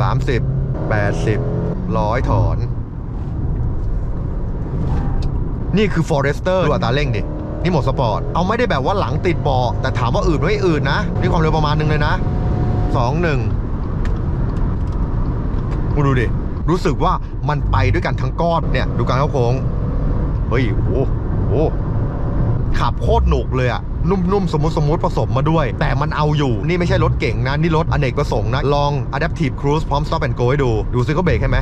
30 80ร้อยถอน นี่คือ Forester ดูอัตราเร่งดิ นี่หมดสปอร์ต เอาไม่ได้แบบว่าหลังติดเบาะแต่ถามว่าอืดไม่อืดนะ นี่ความเร็วประมาณนึงเลยนะสองหนึ่งดูดิ รู้สึกว่ามันไปด้วยกันทั้งก้อนเนี่ย ดูการเข้าโค้ง เฮ้ย โอ้โหโอ้โห ขับโคตรหนุกเลยอะนุ่มๆ สมมติสมมติผสมมาด้วย แต่มันเอาอยู่ นี่ไม่ใช่รถเก่งนะ นี่รถอเนกประสงค์นะ ลอง Adaptive Cruise พร้อม Stop and Go ให้ดู ดูซิเขาเบรกใช่ไหม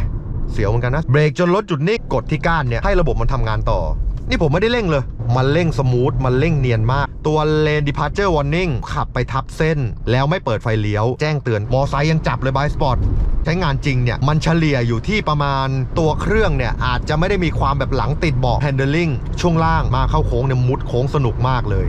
เสียวเหมือนกันนะ เบรกจนรถจุดนี้กดที่ก้านเนี่ยให้ระบบมันทำงานต่อ นี่ผมไม่ได้เร่งเลย มันเร่งสมูท มันเร่งเนียนมาก ตัวเลนดิพาร์เจอร์วอร์นิ่งขับไปทับเส้น แล้วไม่เปิดไฟเลี้ยว แจ้งเตือน มอไซค์ยังจับเลยบายสปอร์ตใช้งานจริงเนี่ย มันเฉลี่ยอยู่ที่ประมาณตัวเครื่องเนี่ย อาจจะไม่ได้มีความแบบหลังติดเบาะ handling ช่วงล่างมาเข้าโค้งเนี่ยมุดโค้งสนุกมากเลย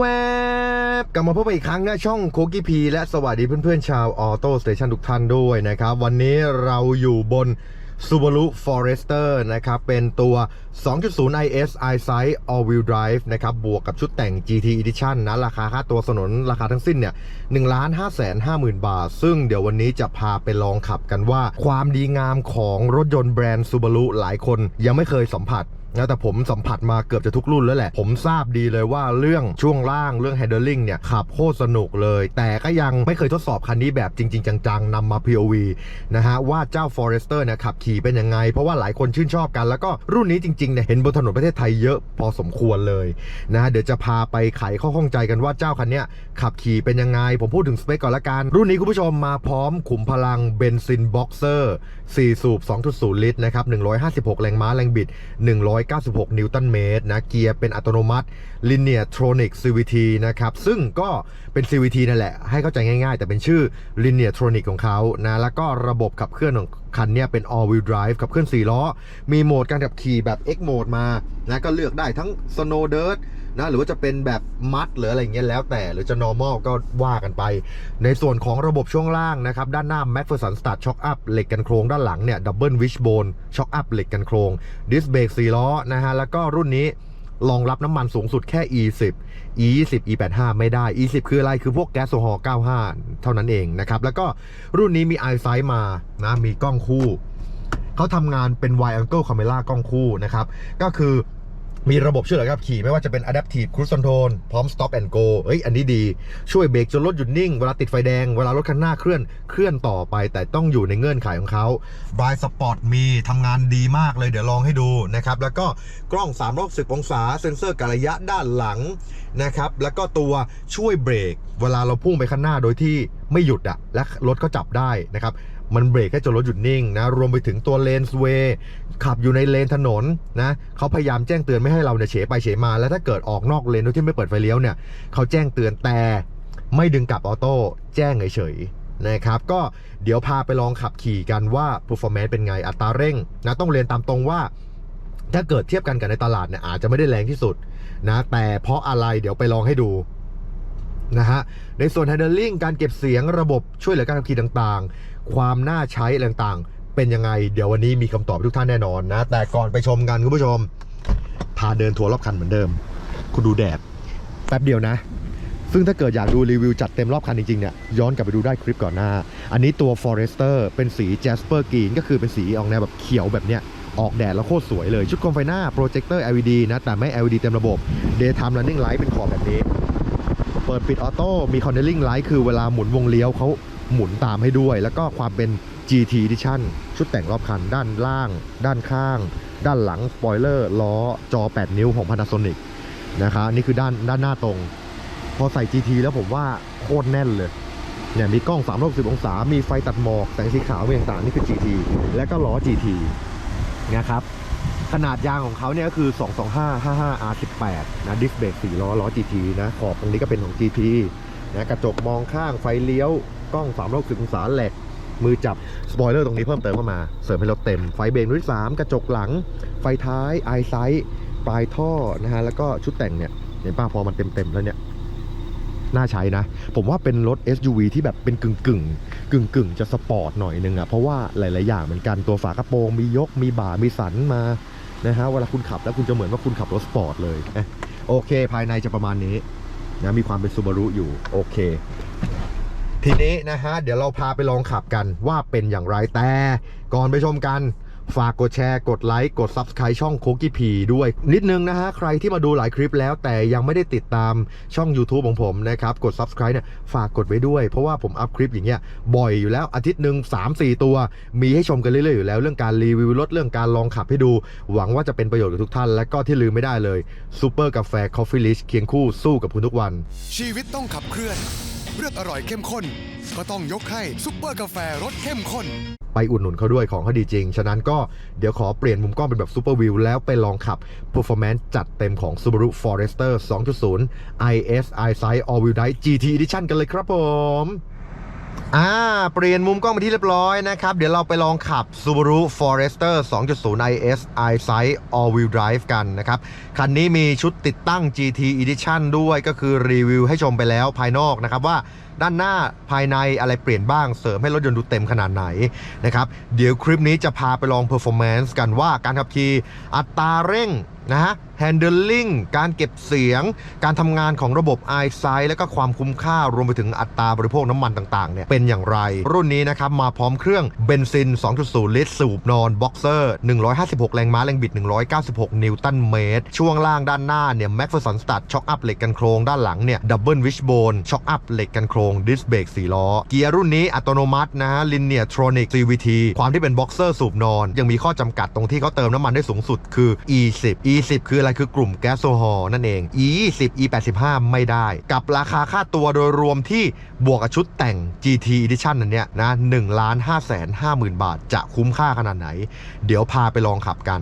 วบกลับมาพบกันอีกครั้งนะช่องโคกิพีและสวัสดีเพื่อนๆชาวออโต้สเตชันทุกท่านด้วยนะครับ วันนี้เราอยู่บน Subaru Forester นะครับ เป็นตัว 2.0 IS iSight All Wheel Drive นะครับ บวกกับชุดแต่ง GT Edition นะ ราคาค่าตัวสนนราคาทั้งสิ้นเนี่ย1 5 5 5 0 0 0 บาท ซึ่งเดี๋ยววันนี้จะพาไปลองขับกันว่า ความดีงามของรถยนต์แบรนด์ Subaru หลายคนยังไม่เคยสัมผัส นะแต่ผมสัมผัสมาเกือบจะทุกรุ่นแล้วแหละ ผมทราบดีเลยว่าเรื่องช่วงล่างเรื่อง handling เนี่ยขับโคตรสนุกเลย แต่ก็ยังไม่เคยทดสอบคันนี้แบบจริง ๆ จังๆนำมา POV นะฮะว่าเจ้า Forester เนี่ยขับขี่เป็นยังไง เพราะว่าหลายคนชื่นชอบกัน แล้วก็รุ่นนี้จริงๆเนี่ยเห็นบนถนนประเทศไทยเยอะพอสมควรเลยนะฮะเดี๋ยวจะพาไปไขข้อข้องใจกันว่าเจ้าคันเนี้ยขับขี่เป็นยังไง ผมพูดถึงสเปคก่อนละกันรุ่นนี้คุณผู้ชมมาพร้อมขุมพลังเบนซินบ็อกเซอร์ 4 สูบ 2.0 ลิตรนะครับ 156 แรงม้า แรงบิด 196 นิวตันเมตรนะ เกียร์เป็นอัตโนมัติ Linear Tronic CVT นะครับ ซึ่งก็เป็น CVT นั่นแหละ ให้เข้าใจง่ายๆ แต่เป็นชื่อ Linear Tronic ของเขานะ แล้วก็ระบบขับเคลื่อนของคันเนี้ยเป็น All Wheel Drive ขับเคลื่อน 4 ล้อ มีโหมดการขับขี่แบบ X Mode มา นะ ก็เลือกได้ทั้ง Snow Dirt นะหรือว่าจะเป็นแบบมัดหรืออะไรเงี้ยแล้วแต่หรือจะ normal ก็ว่ากันไป ในส่วนของระบบช่วงล่างนะครับ ด้านหน้า MacPherson Start Shock Up เหล็กกันโครงด้านหลังเนี่ย Double Wishbone Shock Up เหล็กกันโครงดิสเบรก4ล้อนะฮะแล้วก็รุ่นนี้รองรับน้ำมันสูงสุดแค่ E10 E20 E85 ไม่ได้ E10 คืออะไร คือพวกแก๊สโซฮอล์95 เท่านั้นเองนะครับ แล้วก็รุ่นนี้มี i s i g h t มานะ มีกล้องคู่ เขาทำงานเป็น wide angle camera กล้องคู่นะครับ ก็คือ มีระบบช่วยเหลือขับขี่ไม่ว่าจะเป็น adaptive cruise control พร้อม stop and go เอ้ยอันนี้ดี ช่วยเบรกจนรถหยุดนิ่ง เวลาติดไฟแดง เวลารถคันหน้าเคลื่อนเคลื่อนต่อไป แต่ต้องอยู่ในเงื่อนไขของเขาบายสปอร์ตมีทำงานดีมากเลยเดี๋ยวลองให้ดูนะครับ แล้วก็กล้อง3 6 0องศา เซ็นเซอร์กระยะด้านหลังนะครับ แล้วก็ตัวช่วยเบรก เวลาเราพุ่งไปข้างหน้าโดยที่ไม่หยุดอะและรถก็จับได้นะครับ มันเบรกให้จนรถหยุดนิ่งนะ รวมไปถึงตัวเลนสเวย์ขับอยู่ในเลนถนนนะเขาพยายามแจ้งเตือนไม่ให้เราเนี่ยเฉไปเฉมา แล้วถ้าเกิดออกนอกเลนโดยที่ไม่เปิดไฟเลี้ยวเนี่ยเขาแจ้งเตือนแต่ไม่ดึงกลับออโต้แจ้งเฉยนะครับก็เดี๋ยวพาไปลองขับขี่กันว่า performance เป็นไงอัตราเร่งนะต้องเรียนตามตรงว่า ถ้าเกิดเทียบกันกับในตลาดเนี่ยอาจจะไม่ได้แรงที่สุดนะแต่เพราะอะไรเดี๋ยวไปลองให้ดู นะฮะ ในส่วน handling การเก็บเสียงระบบช่วยเหลือการขับขี่ต่างๆ ความน่าใช้อะไรต่างๆ เป็นยังไง เดี๋ยววันนี้มีคำตอบทุกท่านแน่นอนนะ แต่ก่อนไปชมกันคุณผู้ชม พาเดินทัวร์รอบคันเหมือนเดิม คุณดูแดดแป๊บเดียวนะ ซึ่งถ้าเกิดอยากดูรีวิวจัดเต็มรอบคันจริงๆเนี่ยย้อนกลับไปดูได้คลิปก่อนหน้า อันนี้ตัว Forester เป็นสี Jasper Green ก็คือเป็นสีออกแนวแบบเขียวแบบเนี้ยออกแดดแล้วโคตรสวยเลย ชุดโคมไฟหน้าโปรเจคเตอร์ LED นะ แต่ไม่ LED เต็มระบบ Daytime Running Light เป็นขอบแบบนี้ เปิดปิดออโต้มี Cornering Light คือเวลาหมุนวงเลี้ยวเขาหมุนตามให้ด้วย แล้วก็ความเป็น GT Edition ชุดแต่งรอบคันด้านล่าง ด้านข้าง ด้านหลังสปอยเลอร์ล้อจอ 8 นิ้วของ Panasonic นะคะนี่คือด้านด้านหน้าตรง พอใส่ GT แล้วผมว่าโคตรแน่นเลยเนี่ยมีกล้อง 360 องศา มีไฟตัดหมอก แสงสีขาวมีต่างๆนี่คือ GT และก็ล้อ GT นะครับ ขนาดยางของเขาเนี่ยก็คือ 225 55 R18 นะดิสเบรก4ล้อล้อ GT นะ ขอบตรงนี้ก็เป็นของ GT นะกระจกมองข้างไฟเลี้ยว กล้อง360องศาแหลก มือจับ สปอยเลอร์ตรงนี้เพิ่มเติมเข้ามา เสริมให้รถเต็ม ไฟเบรกรุ่นที่3กระจกหลัง ไฟท้ายไอไซต์ปลายท่อนะฮะ แล้วก็ชุดแต่งเนี่ย เห็นป่ะพอมันเต็มๆแล้วเนี่ยน่าใช้นะ ผมว่าเป็นรถ SUV ที่แบบเป็นกึ่งกึ่งกึ่งกึ่งจะสปอร์ตหน่อยนึงอะ เพราะว่าหลาย ๆ อย่างเหมือนกันตัวฝากระโปรง มียกมีบ่ามีสันมา นะฮะเวลาคุณขับแล้วคุณจะเหมือนว่าคุณขับรถสปอร์ตเลยโอเค ภายในจะประมาณนี้นะมีความเป็นซูบารุอยู่โอเค ทีนี้นะฮะเดี๋ยวเราพาไปลองขับกันว่าเป็นอย่างไรแต่ก่อนไปชมกัน ฝากกดแชร์กดไลค์กด Subscribe ช่องโคกิพีด้วย นิดนึงนะฮะใครที่มาดูหลายคลิปแล้วแต่ยังไม่ได้ติดตามช่อง YouTube ของผมนะครับ กด Subscribe เนี่ยฝากกดไว้ด้วย เพราะว่าผมอัพคลิปอย่างเงี้ยบ่อยอยู่แล้วอาทิตย์หนึ่ง3-4 ตัว มีให้ชมกันเรื่อยๆอยู่แล้ว เรื่องการรีวิวรถเรื่องการลองขับให้ดู หวังว่าจะเป็นประโยชน์กับทุกท่าน และก็ที่ลืมไม่ได้เลยซูเปอร์กาแฟคอฟฟี่ลิชเคียงคู่สู้กับคุณทุกวัน ชีวิตต้องขับเคลื่อนเลือกอร่อยเข้มข้น ก็ต้องยกให้ซุปเปอร์กาแฟรสเข้มข้น ไปอุดหนุนเขาด้วยของเขาดีจริง ฉะนั้นก็เดี๋ยวขอเปลี่ยนมุมกล้องเป็นแบบซูเปอร์วิวแล้วไปลองขับ Performance จัดเต็มของ Subaru Forester 2.0 IS iSight All Wheel Drive GT Edition กันเลยครับผม อ่า เปลี่ยนมุมกล้องไปที่เรียบร้อยนะครับ เดี๋ยวเราไปลองขับ Subaru Forester 2.0 IS iSight All Wheel Drive กันนะครับ คันนี้มีชุดติดตั้ง GT Edition ด้วยก็คือรีวิวให้ชมไปแล้วภายนอกนะครับว่าด้านหน้าภายในอะไรเปลี่ยนบ้างเสริมให้รถยนต์ดูเต็มขนาดไหนนะครับ เดี๋ยวคลิปนี้จะพาไปลอง Performance กันว่าการขับขี่อัตราเร่งนะฮะ Handling การเก็บเสียง การทำงานของระบบ EyeSight และก็ความคุ้มค่ารวมไปถึงอัตราบริโภคน้ำมันต่างๆเนี่ยเป็นอย่างไร รุ่นนี้นะครับมาพร้อมเครื่องเบนซิน 2.0 ลิตร สูบนอนบ็อกเซอร์ 156 แรงม้าแรงบิด 196 นิวตันเมตร ช่วงล่างด้านหน้าเนี่ยแม็กซ์สันสตัดช็อคอัพเหล็กกันโครงด้านหลังเนี่ยดับเบิลวิชโบนช็อคอัพเหล็กกันโครงดิสเบรก4ล้อ เกียร์รุ่นนี้อัตโนมัตินะฮะลินเนียทรอนิก CVT ความที่เป็นบ็อกเซอร์สูบนอน ยังมีข้อจำกัดตรงที่เขาเติมน้ำมันได้สูงสุดคือ E10 E10 คืออะไรคือกลุ่มแก๊สโซฮอลนั่นเอง E20 E85 ไม่ได้ กับราคาค่าตัวโดยรวมที่บวกกับชุดแต่ง GT Edition อันเนี้ยนะ1ล้าน5แสน5หมื่นบาท จะคุ้มค่าขนาดไหน เดี๋ยวพาไปลองขับกัน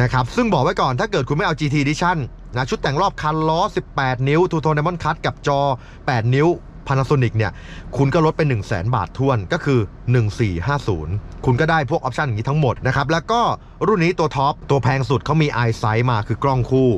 นะครับ ซึ่งบอกไว้ก่อนถ้าเกิดคุณไม่เอา GT Edition นะชุดแต่งรอบคันล้อ 18 นิ้วทูโทน Diamond Cut กับจอ 8 นิ้ว Panasonic เนี่ยคุณก็ลดเป็น1 0 0 0 0แบาททวนก็คือ 1450 คุณก็ได้พวกออปชันอย่างนี้ทั้งหมดนะครับแล้วก็รุ่นนี้ตัวท็อปตัวแพงสุดเขามี EyeSight มาคือกล้องคู่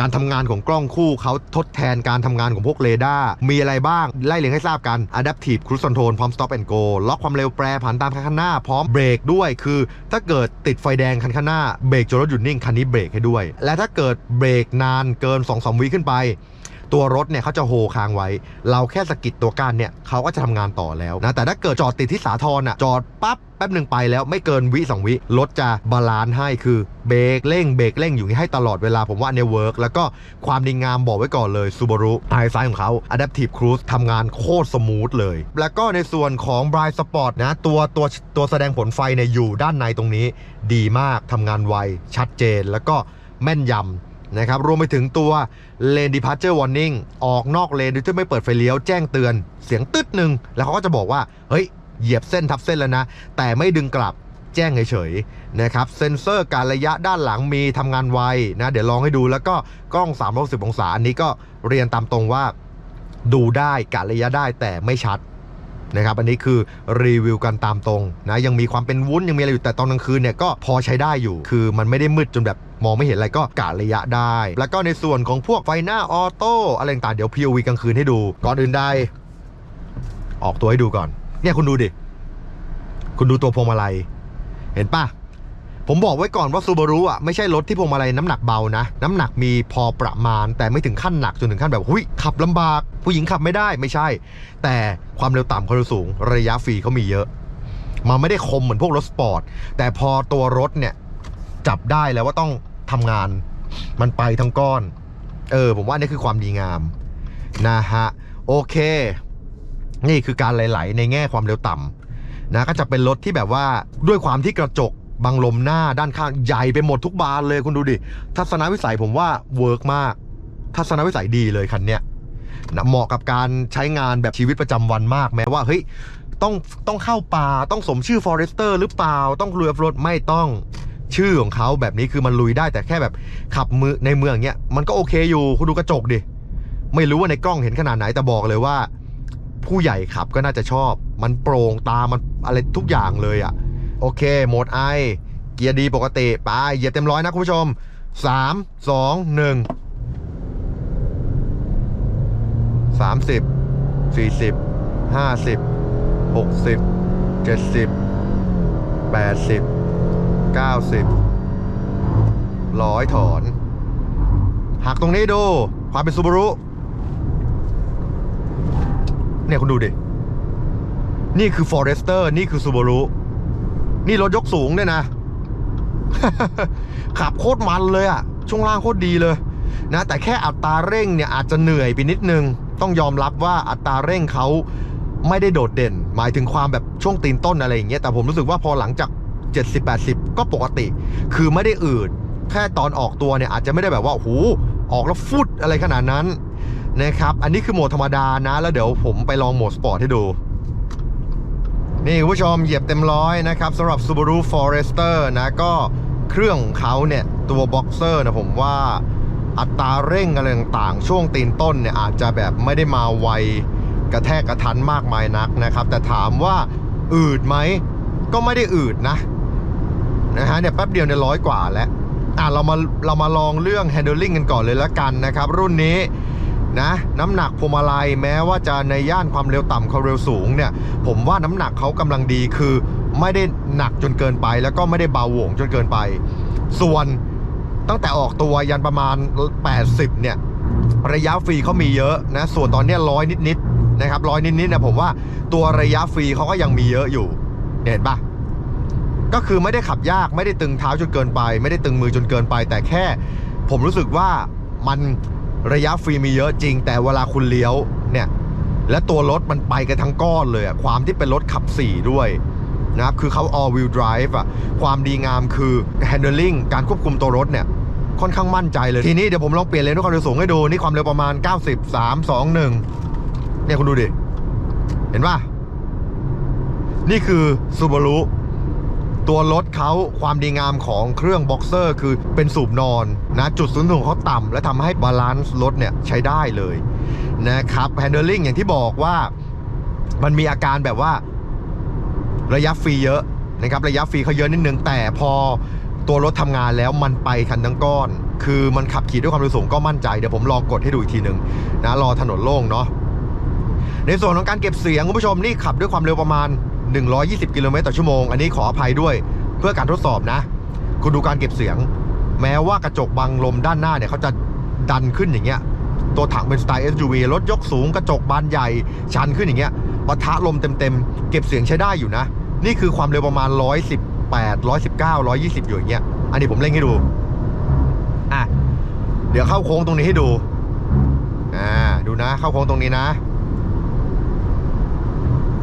การทำงานของกล้องคู่เขาทดแทนการทำงานของพวกเรดาร์มีอะไรบ้าง ไล่เรียงให้ทราบกัน Adaptive Cruise Control พร้อม Stop and Go ล็อกความเร็วแปรผันตามคันข้างหน้า พร้อมเบรกด้วย คือ ถ้าเกิดติดไฟแดงคันข้างหน้าเบรกจนรถหยุดนิ่งคันนี้เบรกให้ด้วย และถ้าเกิดเบรกนานเกิน 2-3 วิขึ้นไป ตัวรถเนี่ยเขาจะโฮค้างไว้ เราแค่สกิดตัวก้านเนี่ยเขาก็จะทำงานต่อแล้วนะแต่ถ้าเกิดจอดติดที่สาทรอะจอดปั๊บแป๊บหนึ่งไปแล้วไม่เกินวิสองวิรถจะบาลานซ์ให้คือเบรกเร่งเบรกเร่งอยู่ให้ตลอดเวลาผมว่าเนี่ยเวิร์กแล้วก็ความดีงามบอกไว้ก่อนเลย Subaru ไฮไซด์ของเขา Adaptive Cruise ทำงานโคตรสมูทเลย แล้วก็ในส่วนของ Bright Spot นะ ตัวตัวตัวแสดงผลไฟเนี่ยอยู่ด้านในตรงนี้ ดีมากทำงานไว ชัดเจนแล้วก็แม่นยำ นะครับรวมไปถึงตัว Lane Departure Warning ออกนอกเลนโดยที่ไม่เปิดไฟเลี้ยวแจ้งเตือนเสียงตึ๊ดหนึ่งแล้วเขาก็จะบอกว่าเฮ้ยเหยียบเส้นทับเส้นแล้วนะ แต่ไม่ดึงกลับแจ้งเฉยๆนะครับเซ็นเซอร์การระยะด้านหลังมีทำงานไวนะ เดี๋ยวลองให้ดูแล้วก็กล้อง 360 องศาอันนี้ก็เรียนตามตรงว่า ดูได้กะระยะได้แต่ไม่ชัด นะครับอันนี้คือรีวิวกันตามตรงนะยังมีความเป็นวุ้นยังมีอะไรอยู่แต่ตอนกลางคืนเนี่ยก็พอใช้ได้อยู่ คือมันไม่ได้มืดจนแบบมองไม่เห็นอะไรก็กะระยะได้ แล้วก็ในส่วนของพวกไฟหน้าออโต้อะไรต่างเดี๋ยว POV กลางคืนให้ดู ก่อนอื่นใดออกตัวให้ดูก่อน เนี่ยคุณดูดิ คุณดูตัวพวงมาลัย เห็นปะ ผมบอกไว้ก่อนว่าซูบารุอะไม่ใช่รถที่พวงมาลัยน้ำหนักเบานะ น้ำหนักมีพอประมาณ แต่ไม่ถึงขั้นหนักจนถึงขั้นแบบหุยขับลำบาก ผู้หญิงขับไม่ได้ไม่ใช่ แต่ความเร็วต่ำความเร็วสูง ระยะฟรีเขามีเยอะ มันไม่ได้คมเหมือนพวกรถสปอร์ต แต่พอตัวรถเนี่ยจับได้แล้วว่าต้องทำงาน มันไปทั้งก้อน เออ ผมว่านี่คือความดีงามนะฮะโอเค นี่คือการไหลๆในแง่ความเร็วต่ำนะก็จะเป็นรถที่แบบว่าด้วยความที่กระจก บังลมหน้าด้านข้างใหญ่ไปหมดทุกบานเลยคุณดูดิ ทัศนวิสัยผมว่าเวิร์กมาก ทัศนวิสัยดีเลยคันเนี้ยนะเหมาะกับการใช้งานแบบชีวิตประจำวันมากแม้ว่าเฮ้ยต้องต้องเข้าป่าต้องสมชื่อ Forester หรือเปล่า ต้องลุยออฟโรดไม่ต้องชื่อของเขาแบบนี้คือมันลุยได้แต่แค่แบบขับมือในเมืองเนี้ยมันก็โอเคอยู่คุณดูกระจกดิ ไม่รู้ว่าในกล้องเห็นขนาดไหนแต่บอกเลยว่า ผู้ใหญ่ขับก็น่าจะชอบ มันโปร่งตามันอะไรทุกอย่างเลยอะ่ะ โอเค โหมดไอเกียร์ดีปกติไปเหยียบเต็มร้อยนะคุณผู้ชม 3 2 1 30 40 50 60 70 80 90ร้อยถอน หักตรงนี้ดู ความเป็นซูบารุเนี่ยคุณดูดิ นี่คือ Forester นี่คือ Subaru นี่รถยกสูงเนี่ยนะ ขับโคตรมันเลยอะช่วงล่างโคตรดีเลย นะ แต่แค่อัตราเร่งเนี่ยอาจจะเหนื่อยไปนิดนึง ต้องยอมรับว่าอัตราเร่งเขาไม่ได้โดดเด่น หมายถึงความแบบช่วงตีนต้นอะไรอย่างเงี้ยแต่ผมรู้สึกว่าพอหลังจาก 70-80 ก็ปกติ คือไม่ได้อืดแค่ตอนออกตัวเนี่ยอาจจะไม่ได้แบบว่าโอ้โหออกแล้วฟุดอะไรขนาดนั้นนะครับ อันนี้คือโหมดธรรมดานะ แล้วเดี๋ยวผมไปลองโหมดสปอร์ตให้ดู นี่คุณผู้ชมเหยียบเต็มร้อยนะครับสำหรับ Subaru Forester นะก็เครื่องของเขาเนี่ยตัว Boxer นะผมว่าอัตราเร่งอะไรต่างๆ ช่วงตีนต้นเนี่ยอาจจะแบบไม่ได้มาไวกระแทกกระทันมากมายนักนะครับ แต่ถามว่าอืดไหม ก็ไม่ได้อืดนะนะฮะเนี่ยแป๊บเดียวเนี่ยร้อยกว่าแล้วอะเรามาเรามาลองเรื่อง handling กันก่อนเลยละกันนะครับ รุ่นนี้ นะน้ำหนักพวงมาลัยแม้ว่าจะในย่านความเร็วต่ำความเร็วสูงเนี่ยผมว่าน้ำหนักเขากำลังดีคือ ไม่ได้หนักจนเกินไป แล้วก็ไม่ได้เบาหวงจนเกินไป ส่วนตั้งแต่ออกตัวยันประมาณ 80 เนี่ย ระยะฟรีเขามีเยอะนะ ส่วนตอนนี้ร้อยนิดๆนะครับร้อยนิดๆนะผมว่าตัวระยะฟรีเขาก็ยังมีเยอะอยู่ เห็นปะก็คือไม่ได้ขับยากไม่ได้ตึงเท้าจนเกินไป ไม่ได้ตึงมือจนเกินไป แต่แค่ผมรู้สึกว่ามัน ระยะฟรีมีเยอะจริง แต่เวลาคุณเลี้ยวเนี่ย และตัวรถมันไปกันทั้งก้อนเลยอะความที่เป็นรถขับ4ด้วยนะครับคือเขา all wheel drive อะความดีงามคือ handling การควบคุมตัวรถเนี่ย ค่อนข้างมั่นใจเลย ทีนี้เดี๋ยวผมลองเปลี่ยนเลนด้วยความเร็วสูงให้ดู นี่ความเร็วประมาณ 90 3 2 1เนี่ยคุณดูดิ เห็นป่ะ นี่คือ Subaru ตัวรถเขาความดีงามของเครื่องบ็อกเซอร์คือเป็นสูบนอนนะจุดศูนย์ถ่วงเขาต่ำและทำให้บาลานซ์รถเนี่ยใช้ได้เลยนะครับ handling อย่างที่บอกว่ามันมีอาการแบบว่าระยะฟรีเยอะนะครับระยะฟรีเขาเยอะนิดนึงแต่พอตัวรถทำงานแล้วมันไปคันทั้งก้อน คือมันขับขี่ด้วยความเร็วสูงก็มั่นใจ เดี๋ยวผมลองกดให้ดูอีกทีหนึ่งนะรอถนนโล่งเนาะในส่วนของการเก็บเสียงคุณผู้ชมนี่ขับด้วยความเร็วประมาณ 120 กิโลเมตรต่อชั่วโมง อันนี้ขออภัยด้วยเพื่อการทดสอบนะ คุณดูการเก็บเสียง แม้ว่ากระจกบังลมด้านหน้าเนี่ยเขาจะดันขึ้นอย่างเงี้ย ตัวถังเป็นสไตล์ SUV รถยกสูงกระจกบานใหญ่ชันขึ้นอย่างเงี้ยปะทะลมเต็มๆ เก็บเสียงใช้ได้อยู่นะ นี่คือความเร็วประมาณ 118 119 120 อยู่อย่างเงี้ย อันนี้ผมเร่งให้ดู อะ เดี๋ยวเข้าโค้งตรงนี้ให้ดู อ่า ดูนะ เข้าโค้งตรงนี้นะ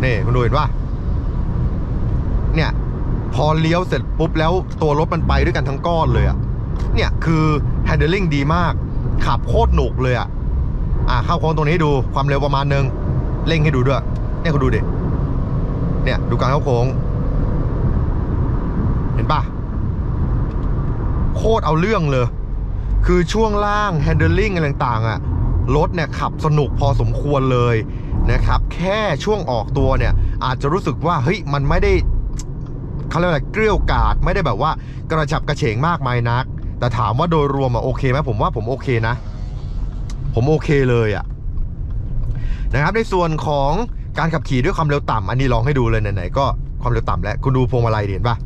นี่คุณดูเห็นป่ะ เนี่ย พอเลี้ยวเสร็จปุ๊บแล้วตัวรถมันไปด้วยกันทั้งก้อนเลยอะเนี่ยคือ handling ดีมาก ขับโคตรหนุกเลยอะอะเข้าโค้งตรงนี้ดูความเร็วประมาณนึงเร่งให้ดูด้วยเนี่ยคุณดูดิเนี่ยดูการเข้าโค้ง เห็นปะโคตรเอาเรื่องเลย คือช่วงล่าง handling อะไรต่างๆอะรถเนี่ยขับสนุกพอสมควรเลยนะครับ แค่ช่วงออกตัวเนี่ย อาจจะรู้สึกว่าเฮ้ยมันไม่ได้ เขาเรียกอะไรเกลี้ยวกาดไม่ได้แบบว่ากระฉับกระเฉงมากมายนัก แต่ถามว่าโดยรวมอะโอเคไหมผมว่าผมโอเคนะ ผมโอเคเลยอะนะครับในส่วนของการขับขี่ด้วยความเร็วต่ำอันนี้ลองให้ดูเลยไหนๆก็ความเร็วต่ำแล้วคุณดูพวงมาลัยเห็นปะ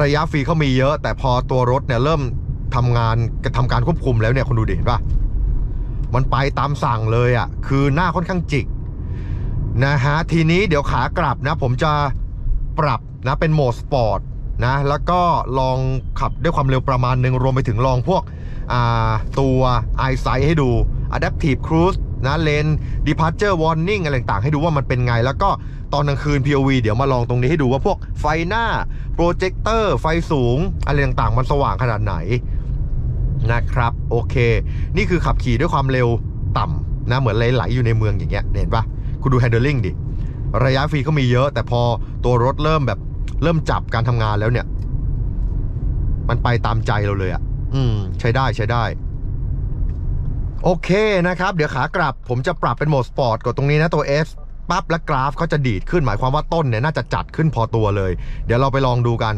ระยะฟรีเขามีเยอะ แต่พอตัวรถเนี่ยเริ่มทำงานทำการควบคุมแล้วเนี่ยคุณดูเห็นปะมันไปตามสั่งเลยอะคือหน้าค่อนข้างจิกนะฮะทีนี้เดี๋ยวขากลับนะ ผมจะปรับ นะเป็นโหมดสปอร์ตนะแล้วก็ลองขับด้วยความเร็วประมาณหนึ่งรวมไปถึงลองพวกตัว EyeSight ให้ดู Adaptive Cruise นะ Lane Departure Warning อะไรต่างๆ ให้ดูว่ามันเป็นไง แล้วก็ตอนกลางคืน POV เดี๋ยวมาลองตรงนี้ให้ดูว่าพวกไฟหน้า โปรเจคเตอร์ ไฟสูง อะไรต่างๆ มันสว่างขนาดไหนนะครับ โอเค นี่คือขับขี่ด้วยความเร็วต่ำนะเหมือนไหลๆอยู่ในเมืองอย่างเงี้ยเห็นปะคุณดู handling ดิ ระยะฟรีเขามีเยอะ แต่พอตัวรถเริ่มแบบ เริ่มจับการทำงานแล้วเนี่ย มันไปตามใจเราเลยอะ่ะ อืม ใช้ได้ใช้ได้ โอเคนะครับ เดี๋ยวขากลับ ผมจะปรับเป็นโหมดสปอร์ตกดตรงนี้นะตัว S ปั๊บแล้วกราฟเขาจะดีดขึ้นหมายความว่าต้นเนี่ยน่าจะจัดขึ้นพอตัวเลย เดี๋ยวเราไปลองดูกัน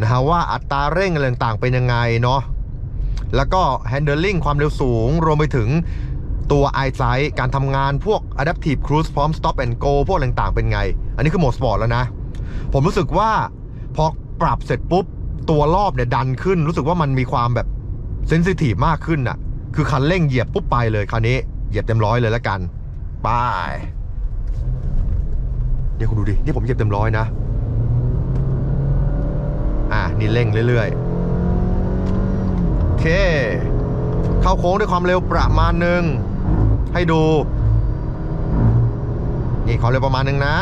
นะฮะว่าอัตราเร่งอะไรต่างๆเป็นยังไงเนาะแล้วก็ handling ความเร็วสูง รวมไปถึงตัว i s i g h t การทำงานพวก Adaptive Cruise พร้อม Stop and Go พวกต่างๆเป็นไง อันนี้คือโหมดสปอร์ตแล้วนะ ผมรู้สึกว่าพอปรับเสร็จปุ๊บ ตัวรอบเนี่ยดันขึ้น รู้สึกว่ามันมีความแบบเซนซิทีฟมากขึ้นน่ะ คือคันเร่งเหยียบปุ๊บไปเลยคราวนี้เหยียบเต็มร้อยเลยแล้วกันไปเนี่ยคุณดูดิ นี่ผมเหยียบเต็มร้อยนะ อะ นี่เร่งเรื่อยๆ โอเค เข้าโค้งด้วยความเร็วประมาณหนึ่ง ให้ดู นี่ความเร็วประมาณหนึ่งนะ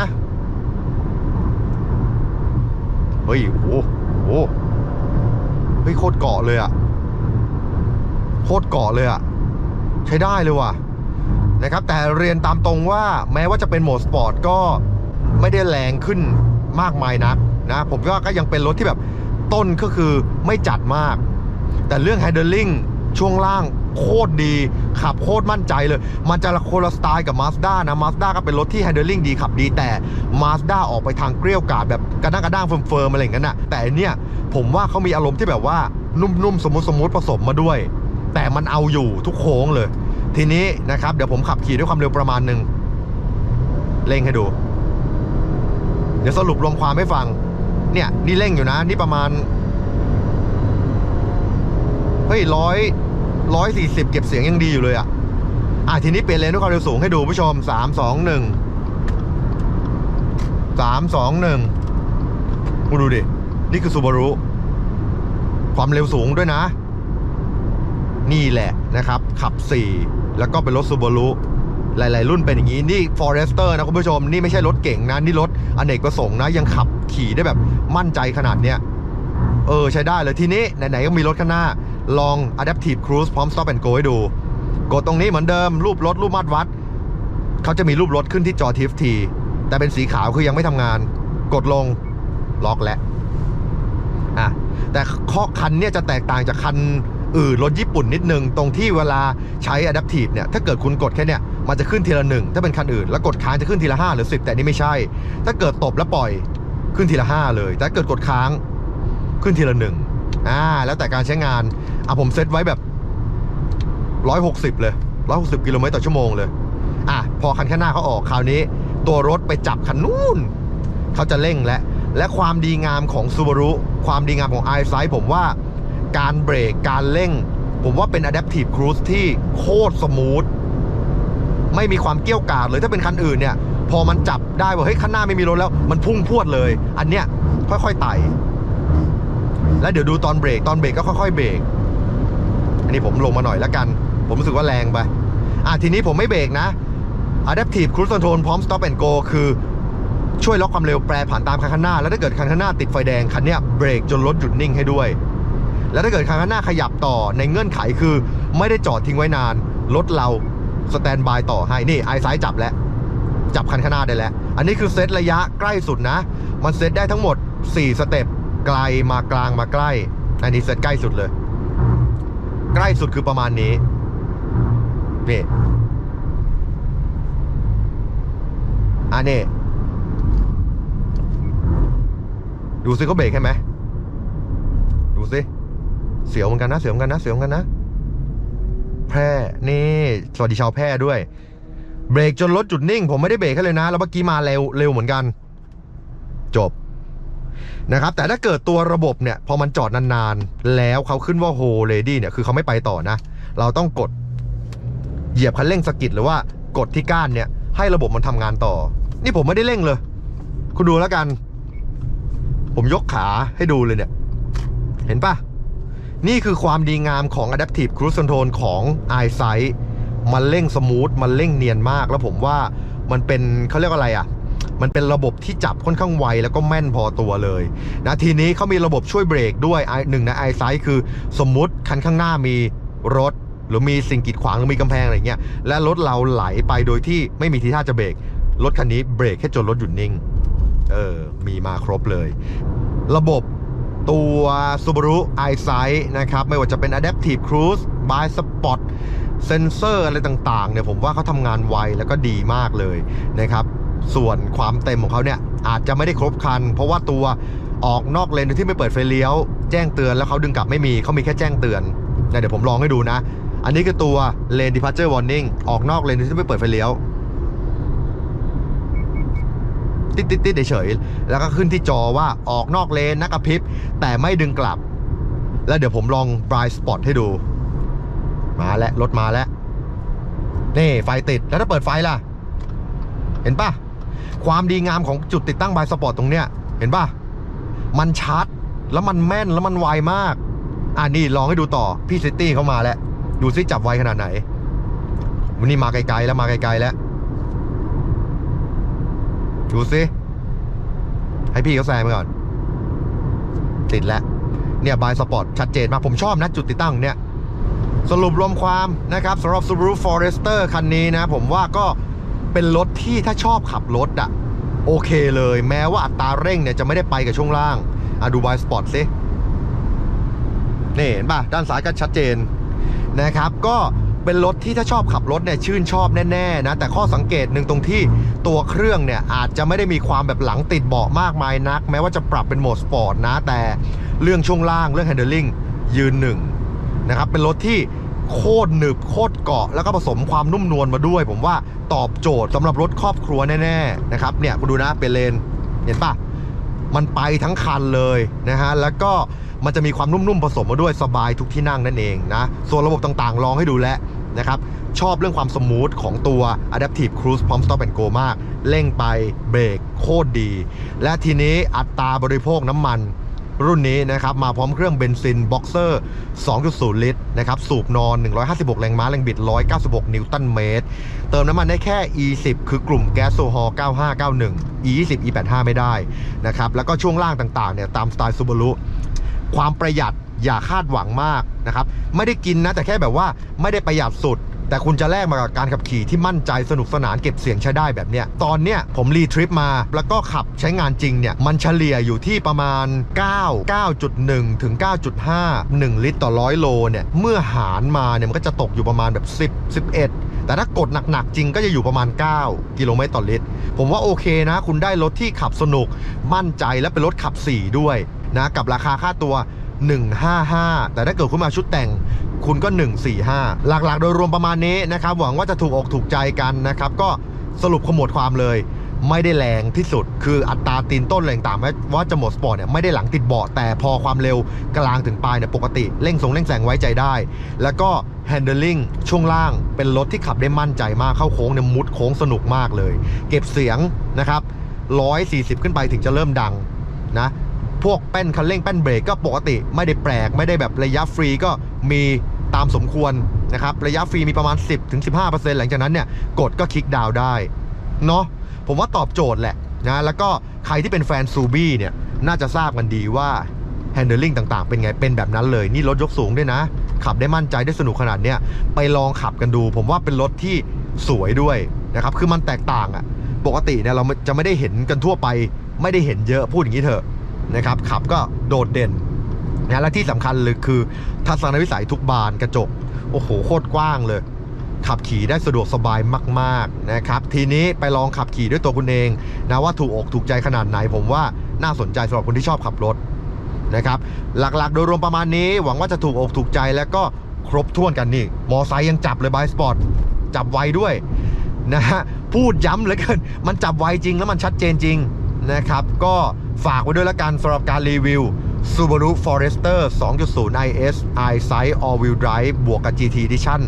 เฮ้ยโอ้โหเฮ้ยโคตรเกาะเลยอะโคตรเกาะเลยอะใช้ได้เลยว่ะนะครับ แต่เรียนตามตรงว่าแม้ว่าจะเป็นโหมดสปอร์ตก็ไม่ได้แรงขึ้นมากมายนักนะผมว่าก็ยังเป็นรถที่แบบต้นก็คือไม่จัดมาก แต่เรื่อง handling ช่วงล่าง โคตรดี ขับโคตรมั่นใจเลย มันจะคนละสไตล์กับ Mazda นะ Mazda ก็เป็นรถที่ handling ดีขับดีแต่ Mazda ออกไปทางเกลี้ยวกาดแบบกระด้างกระด้างเฟิร์มๆอะไรอย่างนั้นนะแต่เนี่ยผมว่าเขามีอารมณ์ที่แบบว่านุ่มๆ สมมติสมมติผสมมาด้วย แต่มันเอาอยู่ทุกโค้งเลย ทีนี้นะครับ เดี๋ยวผมขับขี่ด้วยความเร็วประมาณหนึ่งเร่งให้ดู เดี๋ยวสรุปรวมความให้ฟัง เนี่ยนี่เร่งอยู่นะ นี่ประมาณ เฮ้ยร้อย ร้อยสี่สิบเก็บเสียงยังดีอยู่เลยอะ อะทีนี้เปลี่ยนเลนด้วยความเร็วสูงให้ดูผู้ชมสามสองหนึ่งสามสองหนึ่งคุณดูดิ นี่คือซูบารุความเร็วสูงด้วยนะ นี่แหละนะครับ ขับ 4 แล้วก็เป็นรถซูบารุหลาย ๆ รุ่นเป็นอย่างนี้ นี่ Forester นะคุณผู้ชม นี่ไม่ใช่รถเก่งนะ นี่รถอเนกประสงค์นะ ยังขับขี่ได้แบบมั่นใจขนาดเนี้ย เออ ใช้ได้เลยทีนี้ ไหน ๆ ก็มีรถข้างหน้า ลอง Adaptive Cruise พร้อม Stop and Go ให้ดู กดตรงนี้เหมือนเดิม รูปรถรูปมาตรวัด เขาจะมีรูปรถขึ้นที่จอ TFT แต่เป็นสีขาวคือยังไม่ทำงาน กดลงล็อกแล้วอะแต่ข้อคันเนี่ยจะแตกต่างจากคันอื่นรถญี่ปุ่นนิดนึง ตรงที่เวลาใช้ Adaptive เนี่ย ถ้าเกิดคุณกดแค่เนี่ย มันจะขึ้นทีละหนึ่งถ้าเป็นคันอื่น แล้วกดค้างจะขึ้นทีละ 5 หรือ 10 แต่นี่ไม่ใช่ ถ้าเกิดตบแล้วปล่อยขึ้นทีละ 5 เลย แต่เกิดกดค้างขึ้นทีละหนึ่ง อ่าแล้วแต่การใช้งานอะผมเซตไว้แบบ 160 เลย 160 กิโลเมตรต่อชั่วโมงเลยอะพอคันข้างหน้าเขาออกคราวนี้ ตัวรถไปจับคันนู้นเขาจะเร่งและและความดีงามของ Subaru ความดีงามของ i s i g h t ผมว่าการเบรกการเร่ง ผมว่าเป็น Adaptive Cruise ที่โคตรสมูทไม่มีความเกี้ยวกาดเลยถ้าเป็นคันอื่นเนี่ย พอมันจับได้ว่าเฮ้ยข้างหน้าไม่มีรถแล้ว มันพุ่งพวดเลย อันเนี้ยค่อยๆไต่ แล้วเดี๋ยวดูตอนเบรกตอนเบรกก็ค่อยๆเบรกอันนี้ผมลงมาหน่อยแล้วกัน ผมรู้สึกว่าแรงไปอะทีนี้ผมไม่เบรกนะ Adaptive Cruise Control พร้อม Stop and Go คือช่วยล็อกความเร็วแปรผันตามคันข้างหน้า แล้วถ้าเกิดคันข้างหน้าติดไฟแดงคันเนี้ยเบรกจนรถหยุดนิ่งให้ด้วย แล้วถ้าเกิดคันข้างหน้าขยับต่อในเงื่อนไขคือ ไม่ได้จอดทิ้งไว้นาน รถเราสแตนบายต่อให้นี่ไอซ้ายจับแล้วจับคันข้างหน้าได้แล้ว อันนี้คือเซตระยะใกล้สุดนะ มันเซตได้ทั้งหมด 4 สเต็ป ไกลมากลางมาใกล้ อันนี้เซตใกล้สุดเลย ใกล้สุดคือประมาณนี้ นี่ อันนี้ ดูซิเขาเบรกให้ไหม ดูซิ เสียวเหมือนกันนะ เสียวเหมือนกันนะ เสียวเหมือนกันนะ แพร่ นี่ สวัสดีชาวแพร่ด้วย เบรกจนรถจุดนิ่ง ผมไม่ได้เบรกให้เลยนะ แล้วเมื่อกี้มาเร็ว เร็วเหมือนกัน จบ นะครับแต่ถ้าเกิดตัวระบบเนี่ยพอมันจอดนานๆ แล้วเขาขึ้นว่าโฮเลดี้เนี่ยคือเขาไม่ไปต่อนะ เราต้องกดเหยียบคันเร่งสกิดหรือว่ากดที่ก้านเนี่ยให้ระบบมันทำงานต่อ นี่ผมไม่ได้เร่งเลย คุณดูแล้วกัน ผมยกขาให้ดูเลยเนี่ย เห็นปะนี่คือความดีงามของ Adaptive Cruise Control ของ i s i g h t มันเร่งสมูท มันเร่งเนียนมาก แล้วผมว่ามันเป็นเขาเรียกว่าอะไรอะ มันเป็นระบบที่จับค่อนข้างไวแล้วก็แม่นพอตัวเลยนะทีนี้เขามีระบบช่วยเบรกด้วยไอหนึ่งใน i s i g h t คือสมมุติคันข้างหน้ามีรถหรือมีสิ่งกีดขวางหรือมีกำแพงอะไรเงี้ยและรถเราไหลไปโดยที่ไม่มีทีท่าจะเบรกรถคันนี้เบรกแค่จนรถหยุดนิ่งเออมีมาครบเลย ระบบตัว Subaru i s i g h t นะครับ ไม่ว่าจะเป็น Adaptive Cruise by Spot เซนเซอร์อะไรต่างๆเนี่ยผมว่าเขาทำงานไวแล้วก็ดีมากเลยนะครับ ส่วนความเต็มของเขาเนี่ยอาจจะไม่ได้ครบคัน เพราะว่าตัวออกนอกเลนโดยที่ไม่เปิดไฟเลี้ยว แจ้งเตือนแล้วเขาดึงกลับไม่มีเขามีแค่แจ้งเตือนเดี๋ยวผมลองให้ดูนะ อันนี้คือตัว Lane Departure Warning ออกนอกเลนที่ไม่เปิดไฟเลี้ยวติดติดติดเฉยแล้วก็ขึ้นที่จอว่าออกนอกเลนนักกระพริบแต่ไม่ดึงกลับ แล้วเดี๋ยวผมลอง blind spot ให้ดู มาแล้วรถมาแล้ว นี่ไฟติดแล้วถ้าเปิดไฟล่ะ เห็นปะ ความดีงามของจุดติดตั้ง blind spot ตรงเนี้ย เห็นปะมันชัด แล้วมันแม่น แล้วมันไวมาก อ่านี่ลองให้ดูต่อ พี่ซิตี้เข้ามาแล้ว ดูซิจับไวขนาดไหน วันนี้มาไกลๆแล้วมาไกลๆแล้ว ดูซิ ให้พี่เขาแซงไปก่อน ติดแล้ว เนี่ยบายสปอร์ตชัดเจนมาก ผมชอบนะจุดติดตั้งเนี่ย สรุปรวมความนะครับสำหรับ Subaru Forester คันนี้นะ ผมว่าก็ เป็นรถที่ถ้าชอบขับรถอะโอเคเลย แม้ว่าอัตราเร่งเนี่ยจะไม่ได้ไปกับช่วงล่างอะดูบายสปอร์ตซินี่เห็นป่ะ ด้านซ้ายก็ชัดเจนนะครับ ก็เป็นรถที่ถ้าชอบขับรถเนี่ยชื่นชอบแน่ๆนะ แต่ข้อสังเกตหนึ่งตรงที่ตัวเครื่องเนี่ยอาจจะไม่ได้มีความแบบหลังติดเบาะมากมายนัก แม้ว่าจะปรับเป็นโหมดสปอร์ตนะ แต่เรื่องช่วงล่างเรื่อง handling ยืนหนึ่งนะครับเป็นรถที่ โคตรหนึบโคตรเกาะ แล้วก็ผสมความนุ่มนวลมาด้วย ผมว่าตอบโจทย์สำหรับรถครอบครัวแน่ๆนะครับเนี่ยคุณดูนะเป็นเลนเห็นปะมันไปทั้งคันเลยนะฮะแล้วก็มันจะมีความนุ่มๆผสมมาด้วยสบายทุกที่นั่งนั่นเองนะส่วนระบบต่างๆลองให้ดูแล้วนะครับชอบเรื่องความสมูทของตัว Adaptive Cruise พร้อม Stop and Go มาก เร่งไปเบรกโคตรดี และทีนี้อัตราบริโภคน้ำมัน รุ่นนี้นะครับมาพร้อมเครื่องเบนซินบ็อกเซอร์ 2.0 ลิตรนะครับสูบนอน 156 แรงม้าแรงบิด 196 นิวตันเมตร เติมน้ำมันได้แค่ E10 คือกลุ่มแก๊สโซฮอล์9591 E20 E85 ไม่ได้นะครับแล้วก็ช่วงล่างต่างๆเนี่ยตามสไตล์ซูบารุความประหยัดอย่าคาดหวังมากนะครับไม่ได้กินนะแต่แค่แบบว่าไม่ได้ประหยัดสุด แต่คุณจะแลกมากับการขับขี่ที่มั่นใจสนุกสนานเก็บเสียงใช้ได้แบบเนี้ยตอนเนี้ยผมรีทริปมา แล้วก็ขับใช้งานจริงเนี่ยมันเฉลี่ยอยู่ที่ประมาณ 9 9.1 ถึง 9.5 1 ลิตรต่อร้อยโลเนี่ยเมื่อหารมาเนี่ยมันก็จะตกอยู่ประมาณแบบ 10 11แต่ถ้ากดหนักๆ จริงก็จะอยู่ประมาณ 9 กิโลเมตรต่อลิตร ผมว่าโอเคนะ คุณได้รถที่ขับสนุก มั่นใจและเป็นรถขับ 4 ด้วยนะ กับราคาค่าตัว 155 แต่ถ้าเกิดคุณมาชุดแต่ง คุณก็ 145 หลักๆ โดยรวมประมาณนี้นะครับ หวังว่าจะถูกอกถูกใจกันนะครับ ก็สรุปขมวดความเลย ไม่ได้แรงที่สุด คืออัตราตีนต้นแรงต่างว่าจะหมดสปอร์ตเนี่ยไม่ได้หลังติดเบาะแต่พอความเร็วกลางถึงปลายเนี่ยปกติเร่งทรงเร่งแสงไว้ใจได้ แล้วก็ handling ช่วงล่างเป็นรถที่ขับได้มั่นใจมากเข้าโค้งเนี่ยมุดโค้งสนุกมากเลย เก็บเสียงนะครับ140 ขึ้นไปถึงจะเริ่มดังนะพวกแป้นคันเร่งแป้นเบรกก็ปกติไม่ได้แปลก ไม่ได้แบบระยะฟรีก็มี ตามสมควรนะครับระยะฟรีมีประมาณ 10-15%หลังจากนั้นเนี่ยกดก็คลิกดาวได้เนาะผมว่าตอบโจทย์แหละนะแล้วก็ใครที่เป็นแฟนซูบี้เนี่ยน่าจะทราบกันดีว่า handling ต่างๆ เป็นไงเป็นแบบนั้นเลย นี่รถยกสูงด้วยนะ ขับได้มั่นใจได้สนุกขนาดเนี้ยไปลองขับกันดู ผมว่าเป็นรถที่สวยด้วยนะครับคือมันแตกต่างอะปกติเนี่ยเราจะไม่ได้เห็นกันทั่วไป ไม่ได้เห็นเยอะพูดอย่างนี้เถอะนะครับขับก็โดดเด่น นะและที่สำคัญเลยคือทัศนวิสัยทุกบานกระจก โอ้โหโคตรกว้างเลย ขับขี่ได้สะดวกสบายมากๆนะครับ ทีนี้ไปลองขับขี่ด้วยตัวคุณเองนะว่าถูกอกถูกใจขนาดไหนผมว่าน่าสนใจสำหรับคนที่ชอบขับรถนะครับ หลักๆ โดยรวมประมาณนี้ หวังว่าจะถูกอกถูกใจแล้วก็ครบถ้วนกันนี่ มอไซค์ยังจับเลยบายสปอร์ตจับไวด้วยนะฮะพูดย้ำเหลือเกินมันจับไวจริงแล้วมันชัดเจนจริงนะครับ ก็ฝากไว้ด้วยละกันสำหรับการรีวิว Subaru Forester 2.0 IS i-Size All Wheel Drive บวกกับ GT Edition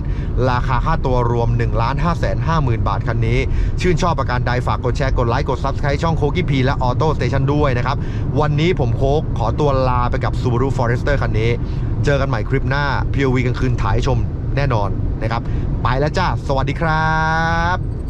ราคาค่าตัวรวม 1 5 5 0 0 0 0 บาทคันนี้ ชื่นชอบประการใดฝากกดแชร์ กดไลค์ กด Subscribe ช่องโคกี้พีและ Auto Station ด้วยนะครับ วันนี้ผมโคกขอตัวลาไปกับ Subaru Forester คันนี้ เจอกันใหม่คลิปหน้า POV กลางคืนถ่ายให้ชมแน่นอนนะครับ ไปแล้วจ้า สวัสดีครับ